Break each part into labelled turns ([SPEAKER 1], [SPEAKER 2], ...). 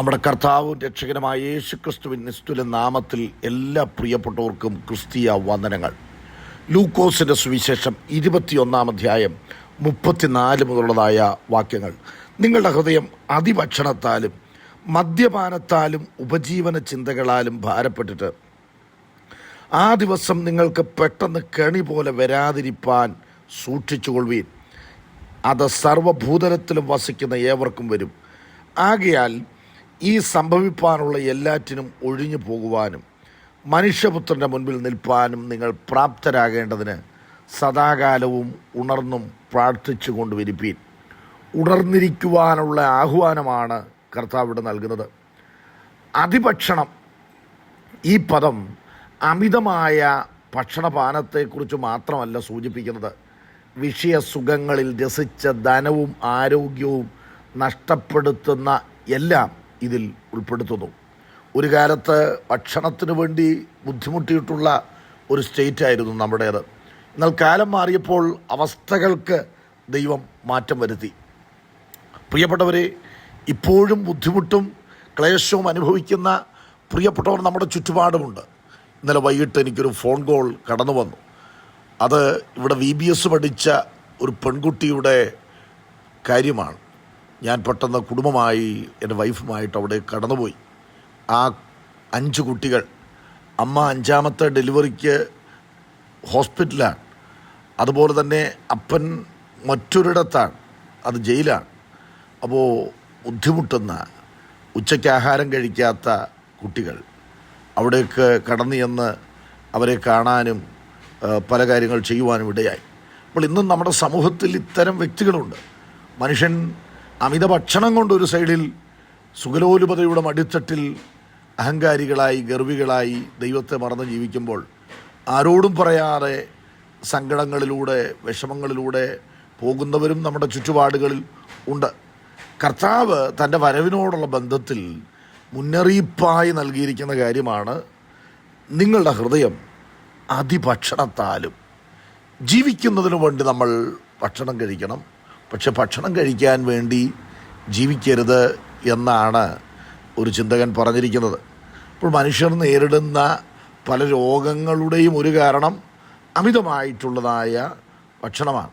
[SPEAKER 1] നമ്മുടെ കർത്താവും രക്ഷകനുമായ യേശു ക്രിസ്തുവിൻ നിസ്തുല നാമത്തിൽ എല്ലാ പ്രിയപ്പെട്ടവർക്കും ക്രിസ്തീയ വന്ദനങ്ങൾ. ലൂക്കോസിന്റെ സുവിശേഷം ഇരുപത്തിയൊന്നാം അധ്യായം മുപ്പത്തിനാല് മുതലുള്ളതായ വാക്യങ്ങൾ. നിങ്ങളുടെ ഹൃദയം അതിഭക്ഷണത്താലും മദ്യപാനത്താലും ഉപജീവന ചിന്തകളാലും ഭാരപ്പെട്ടിട്ട് ആ ദിവസം നിങ്ങൾക്ക് പെട്ടെന്ന് കെണി പോലെ വരാതിരിപ്പാൻ സൂക്ഷിച്ചുകൊള്ളുവീൻ. അത് സർവഭൂതലത്തിലും വസിക്കുന്ന ഏവർക്കും വരും. ആകയാൽ ഈ സംഭവിപ്പാനുള്ള എല്ലാറ്റിനും ഒഴിഞ്ഞു പോകുവാനും മനുഷ്യപുത്രന്റെ മുൻപിൽ നിൽപ്പാനും നിങ്ങൾ പ്രാപ്തരാകേണ്ടതിന് സദാകാലവും ഉണർന്നും പ്രാർത്ഥിച്ചു കൊണ്ടുവരിപ്പീൻ ഉണർന്നിരിക്കുവാനുള്ള ആഹ്വാനമാണ് ഇവിടെ നൽകുന്നത്. അതിഭക്ഷണം ഈ പദം അമിതമായ ഭക്ഷണപാനത്തെക്കുറിച്ച് മാത്രമല്ല സൂചിപ്പിക്കുന്നത്. വിഷയസുഖങ്ങളിൽ രസിച്ച ധനവും ആരോഗ്യവും നഷ്ടപ്പെടുത്തുന്ന എല്ലാം ഇതിൽ ഉൾപ്പെടുത്തുന്നു. ഒരു കാലത്ത് ഭക്ഷണത്തിന് വേണ്ടി ബുദ്ധിമുട്ടിയിട്ടുള്ള ഒരു സ്റ്റേറ്റ് ആയിരുന്നു നമ്മുടേത്. എന്നാൽ കാലം മാറിയപ്പോൾ അവസ്ഥകൾക്ക് ദൈവം മാറ്റം വരുത്തി. പ്രിയപ്പെട്ടവരെ ഇപ്പോഴും ബുദ്ധിമുട്ടും ക്ലേശവും അനുഭവിക്കുന്ന പ്രിയപ്പെട്ടവർ നമ്മുടെ ചുറ്റുപാടുമുണ്ട്. ഇന്നലെ വൈകിട്ട് എനിക്കൊരു ഫോൺ കോൾ കടന്നു വന്നു. അത് ഇവിടെ വി ബി എസ് പഠിച്ച ഒരു പെൺകുട്ടിയുടെ കാര്യമാണ്. ഞാൻ പെട്ടെന്ന് കുടുംബമായി എന്റെ വൈഫുമായിട്ട് അവിടെ കടന്നുപോയി. ആ അഞ്ച് കുട്ടികൾ അമ്മ അഞ്ചാമത്തെ ഡെലിവറിക്ക് ഹോസ്പിറ്റലാണ്. അതുപോലെ തന്നെ അപ്പൻ മറ്റൊരിടത്താണ് അത് ജയിലാണ്. അപ്പോൾ ബുദ്ധിമുട്ടുന്ന ഉച്ചയ്ക്ക് ആഹാരം കഴിക്കാത്ത കുട്ടികൾ അവിടേക്ക് കടന്നു ചെന്ന് അവരെ കാണാനും പല കാര്യങ്ങൾ ചെയ്യുവാനും ഇടയായി. അപ്പോൾ ഇന്നും നമ്മുടെ സമൂഹത്തിൽ ഇത്തരം വ്യക്തികളുണ്ട്. മനുഷ്യൻ അമിത ഭക്ഷണം കൊണ്ട് ഒരു സൈഡിൽ സുഗലോലുപതയുടെ മടിത്തട്ടിൽ അഹങ്കാരികളായി ഗർവികളായി ദൈവത്തെ മറന്ന് ജീവിക്കുമ്പോൾ ആരോടും പറയാതെ സങ്കടങ്ങളിലൂടെ വിഷമങ്ങളിലൂടെ പോകുന്നവരും നമ്മുടെ ചുറ്റുപാടുകളിൽ ഉണ്ട്. കർത്താവ് തന്റെ വരവിനോടുള്ള ബന്ധത്തിൽ മുന്നറിയിപ്പായി നൽകിയിരിക്കുന്ന കാര്യമാണ് നിങ്ങളുടെ ഹൃദയം അതിഭക്ഷണത്താലും. ജീവിക്കുന്നതിനു വേണ്ടി നമ്മൾ ഭക്ഷണം കഴിക്കണം. പക്ഷെ ഭക്ഷണം കഴിക്കാൻ വേണ്ടി ജീവിക്കരുത് എന്നാണ് ഒരു ചിന്തകൻ പറഞ്ഞിരിക്കുന്നത്. ഇപ്പോൾ മനുഷ്യർ നേരിടുന്ന പല രോഗങ്ങളുടെയും ഒരു കാരണം അമിതമായിട്ടുള്ളതായ ഭക്ഷണമാണ്.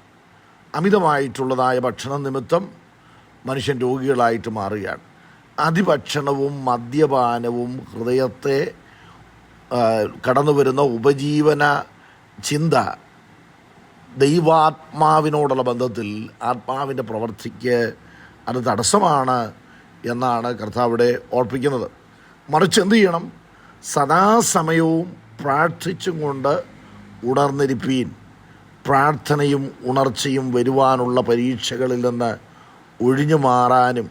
[SPEAKER 1] അമിതമായിട്ടുള്ളതായ ഭക്ഷണം നിമിത്തം മനുഷ്യൻ രോഗികളായിട്ട് മാറുകയാണ്. അതിഭക്ഷണവും മദ്യപാനവും ഹൃദയത്തെ കടന്നു വരുന്ന ഉപജീവന ചിന്ത ദൈവാത്മാവിനോടുള്ള ബന്ധത്തിൽ ആത്മാവിന്റെ പ്രവർത്തിക്ക് അത് തടസ്സമാണ് എന്നാണ് കർത്താവിടെ ഓർപ്പിക്കുന്നത്. മറിച്ച് എന്ത് ചെയ്യണം? സദാസമയവും പ്രാർത്ഥിച്ചും കൊണ്ട് ഉണർന്നിരിപ്പീൻ. പ്രാർത്ഥനയും ഉണർച്ചയും വരുവാനുള്ള പരീക്ഷകളിൽ നിന്ന് ഒഴിഞ്ഞു മാറാനും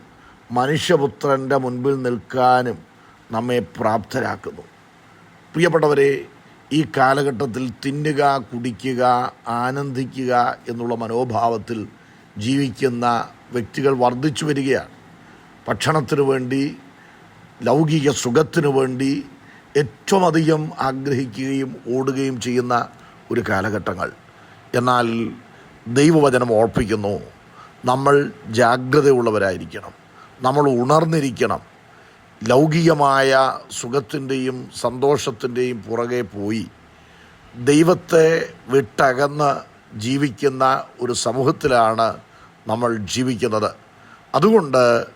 [SPEAKER 1] മനുഷ്യപുത്രന്റെ മുൻപിൽ നിൽക്കാനും നമ്മെ പ്രാപ്തരാക്കുന്നു. പ്രിയപ്പെട്ടവരെ ഈ കാലഘട്ടത്തിൽ തിന്നുക കുടിക്കുക ആനന്ദിക്കുക എന്നുള്ള മനോഭാവത്തിൽ ജീവിക്കുന്ന വ്യക്തികൾ വർദ്ധിച്ചു വരികയാണ്. ഭക്ഷണത്തിനു വേണ്ടി ലൗകിക സുഖത്തിനു വേണ്ടി ഏറ്റവും അധികം ആഗ്രഹിക്കുകയും ഓടുകയും ചെയ്യുന്ന ഒരു കാലഘട്ടങ്ങൾ. എന്നാൽ ദൈവവചനം ഓർപ്പിക്കുന്നു നമ്മൾ ജാഗ്രതയുള്ളവരായിരിക്കണം നമ്മൾ ഉണർന്നിരിക്കണം ലൗകികമായ സുഖത്തിന്റെയും സന്തോഷത്തിന്റെയും പുറകെ പോയി. ദൈവത്തെ വിട്ടകന്ന് ജീവിക്കുന്ന ഒരു സമൂഹത്തിലാണ് നമ്മൾ ജീവിക്കുന്നത്. അതുകൊണ്ട്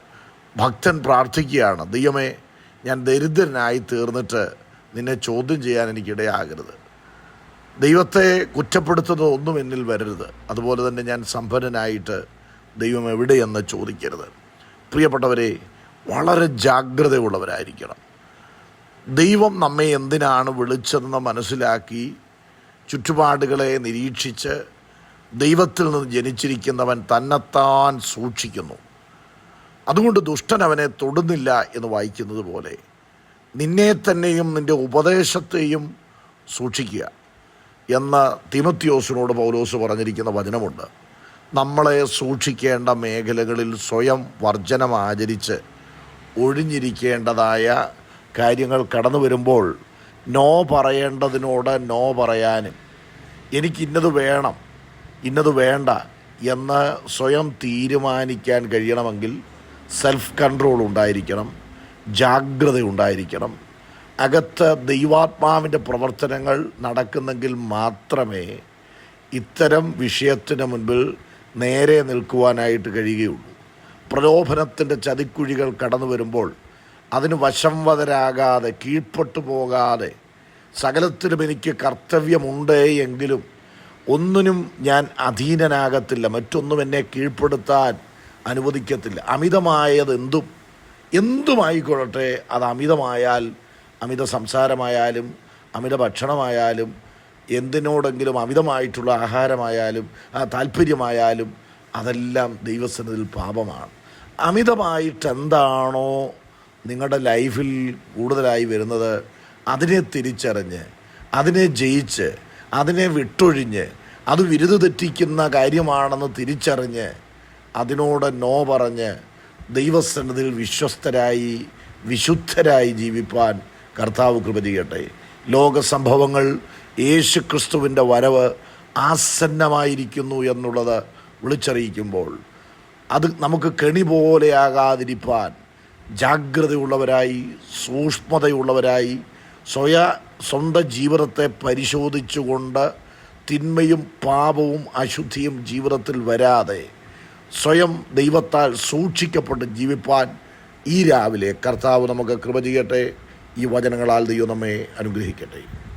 [SPEAKER 1] ഭക്തൻ പ്രാർത്ഥിക്കുകയാണ് ദൈവമേ ഞാൻ ദരിദ്രനായി തീർന്നിട്ട് നിന്നെ ചോദ്യം ചെയ്യാൻ എനിക്കിടയാകരുത്. ദൈവത്തെ കുറ്റപ്പെടുത്തുന്നത് ഒന്നും എന്നിൽ വരരുത്. അതുപോലെ തന്നെ ഞാൻ സമ്പന്നനായിട്ട് ദൈവം എവിടെയെന്ന് ചോദിക്കരുത്. പ്രിയപ്പെട്ടവരെ വളരെ ജാഗ്രതയുള്ളവരായിരിക്കണം. ദൈവം നമ്മെ എന്തിനാണ് വിളിച്ചതെന്ന് മനസ്സിലാക്കി ചുറ്റുപാടുകളെ നിരീക്ഷിച്ച് ദൈവത്തിൽ നിന്ന് ജനിച്ചിരിക്കുന്നവൻ തന്നെത്താൻ സൂക്ഷിക്കുന്നു. അതുകൊണ്ട് ദുഷ്ടൻ അവനെ തൊടുന്നില്ല എന്ന് വായിക്കുന്നത് പോലെ നിന്നെ തന്നെയും നിന്റെ ഉപദേശത്തെയും സൂക്ഷിക്കുക എന്ന തിമത്യോസിനോട് പൗലോസ് പറഞ്ഞിരിക്കുന്ന വചനമുണ്ട്. നമ്മളെ സൂക്ഷിക്കേണ്ട മേഖലകളിൽ സ്വയം വർജനം ആചരിച്ച് ഒഴിഞ്ഞിരിക്കേണ്ടതായ കാര്യങ്ങൾ കടന്നു വരുമ്പോൾ നോ പറയേണ്ടതിനോട് നോ പറയാനും. എനിക്കിന്നത് വേണം ഇന്നത് വേണ്ട എന്ന് സ്വയം തീരുമാനിക്കാൻ കഴിയണമെങ്കിൽ സെൽഫ് കൺട്രോൾ ഉണ്ടായിരിക്കണം ജാഗ്രത ഉണ്ടായിരിക്കണം. അകത്ത് ദൈവാത്മാവിന്റെ പ്രവർത്തനങ്ങൾ നടക്കുന്നെങ്കിൽ മാത്രമേ ഇത്തരം വിഷയത്തിന് മുൻപിൽ നേരെ നിൽക്കുവാനായിട്ട് കഴിയുകയുള്ളൂ. പ്രലോഭനത്തിന്റെ ചതിക്കുഴികൾ കടന്നു വരുമ്പോൾ അതിന് വശംവതരാകാതെ കീഴ്പ്പെട്ടു പോകാതെ സകലത്തിലും എനിക്ക് കർത്തവ്യമുണ്ട് എങ്കിലും ഒന്നിനും ഞാൻ അധീനനാകത്തില്ല. മറ്റൊന്നും എന്നെ കീഴ്പ്പെടുത്താൻ അനുവദിക്കത്തില്ല. അമിതമായത് എന്തും എന്തുമായിക്കൊള്ളട്ടെ അത് അമിതമായാൽ അമിത സംസാരമായാലും അമിത ഭക്ഷണമായാലും എന്തിനോടെങ്കിലും അമിതമായിട്ടുള്ള ആഹാരമായാലും താല്പര്യമായാലും അതെല്ലാം ദൈവസന്നിധിയിൽ പാപമാണ്. അമിതമായിട്ട് എന്താണോ നിങ്ങളുടെ ലൈഫിൽ കൂടുതലായി വരുന്നത് അതിനെ തിരിച്ചറിഞ്ഞ് അതിനെ ജയിച്ച് അതിനെ വിട്ടൊഴിഞ്ഞ് അത് വിരുദ് തെറ്റിക്കുന്ന കാര്യമാണെന്ന് തിരിച്ചറിഞ്ഞ് അതിനോട് നോ പറഞ്ഞ് ദൈവസന്നിധിയിൽ വിശ്വസ്തരായി വിശുദ്ധരായി ജീവിപ്പാൻ കർത്താവ് കൃപ ചെയ്യട്ടെ. ലോക സംഭവങ്ങൾ യേശു ക്രിസ്തുവിന്റെ വരവ് ആസന്നമായിരിക്കുന്നു എന്നുള്ളത് വിളിച്ചറിയിക്കുമ്പോൾ അത് നമുക്ക് കെണി പോലെയാകാതിരിപ്പാൻ ജാഗ്രതയുള്ളവരായി സൂക്ഷ്മതയുള്ളവരായി സ്വയ സ്വന്തം ജീവിതത്തെ പരിശോധിച്ചുകൊണ്ട് തിന്മയും പാപവും അശുദ്ധിയും ജീവിതത്തിൽ വരാതെ സ്വയം ദൈവത്താൽ സൂക്ഷിക്കപ്പെട്ട് ജീവിപ്പാൻ ഈ രാവിലെ കർത്താവ് നമുക്ക് കൃപ ചെയ്യട്ടെ. ഈ വചനങ്ങളാൽ ദൈവം നമ്മെ അനുഗ്രഹിക്കട്ടെ.